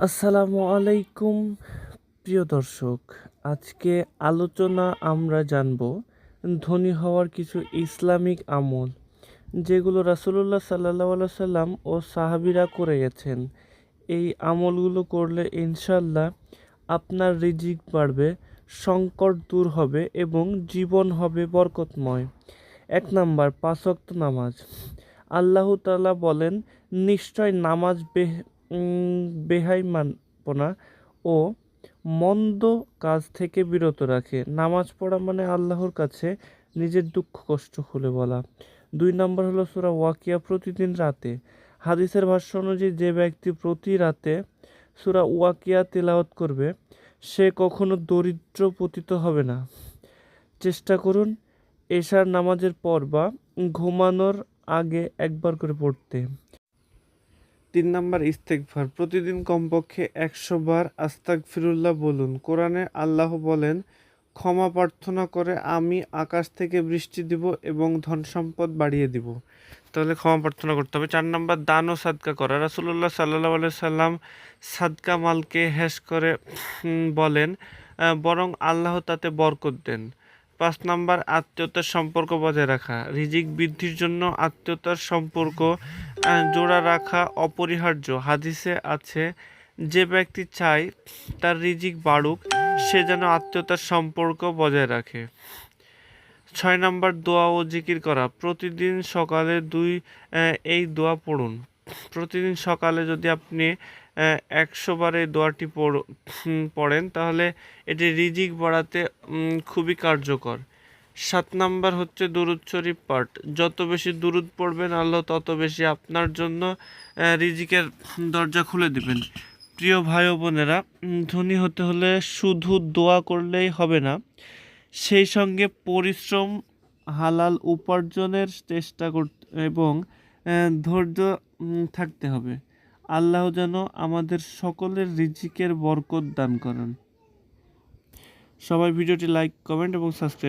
আসসালামু আলাইকুম, প্রিয় দর্শক। আজকে আলোচনা আমরা জানব ধনী হওয়ার কিছু ইসলামিক আমল, যেগুলো রাসুলুল্লাহ সাল্লাহ সাল্লাম ও সাহাবিরা করে গেছেন। এই আমলগুলো করলে ইনশাল্লাহ আপনার রিজিক বাড়বে, সংকট দূর হবে এবং জীবন হবে বরকতময়। এক নাম্বার পাঁচক্ত নামাজ। আল্লাহ তাআলা বলেন, নিশ্চয় নামাজ বেহাইমানপনা ও মন্দ কাজ থেকে বিরত রাখে। নামাজ পড়া মানে আল্লাহর কাছে নিজের দুঃখ কষ্ট খুলে বলা। দুই নম্বর হলো সুরা ওয়াকিয়া প্রতিদিন রাতে। হাদিসের ভাষ্য অনুযায়ী যে ব্যক্তি প্রতি রাতে সুরা ওয়াকিয়া তেলাওয়াত করবে, সে কখনো দরিদ্র পতিত হবে না। চেষ্টা করুন এশার নামাজের পর বা ঘুমানোর আগে একবার করে পড়তে। তিন নাম্বার ইস্তেকভার প্রতিদিন কমপক্ষে একশো বার আস্তাক ফিরুল্লাহ বলুন। কোরআনে আল্লাহ বলেন, ক্ষমা প্রার্থনা করে আমি আকাশ থেকে বৃষ্টি দিব এবং ধন সম্পদ বাড়িয়ে দিব। তাহলে ক্ষমা প্রার্থনা করতে হবে। চার নাম্বার, দান ও সাদকা করা। রাসুল্লাহ সাল্লাহ আলাই সাল্লাম সাদকা মালকে হ্যাস করে বলেন বরং আল্লাহ তাতে বরকত দেন। পাঁচ নাম্বার, আত্মীয়তার সম্পর্ক বজায় রাখা। রিজিক বৃদ্ধির জন্য আত্মীয়তার সম্পর্ক জোড়া রাখা অপরিহার্য। হাদিসে আছে, যে ব্যক্তি চায় তার রিজিক বাড়ুক, সে যেন আত্মীয়তার সম্পর্ক বজায় রাখে। ছয় নাম্বার, দোয়া ও জিকির করা। প্রতিদিন সকালে দুই এই দোয়া পড়ুন। প্রতিদিন সকালে যদি আপনি একশো বার দোয়াটি পড়- পড়েন, তাহলে এটি রিজিক বাড়াতে খুবই কার্যকর। সাত নাম্বার হচ্ছে দুরুদ শরীফ পাঠ। যত বেশি দুরুদ পড়বেন আল্লাহ তত বেশি আপনার জন্য রিজিকের দরজা খুলে দিবেন। প্রিয় ভাই বোনেরা ধনী হতে হলে শুধু দোয়া করলেই হবে না, সেই সঙ্গে পরিশ্রম, হালাল উপার্জনের চেষ্টা করতে, এবং ধৈর্য থাকতে হবে। আল্লাহ যেন আমাদের সকলের রিজিকের বরকত দান করেন। সবাই ভিডিওটি লাইক কমেন্ট এবং সাবস্ক্রাইব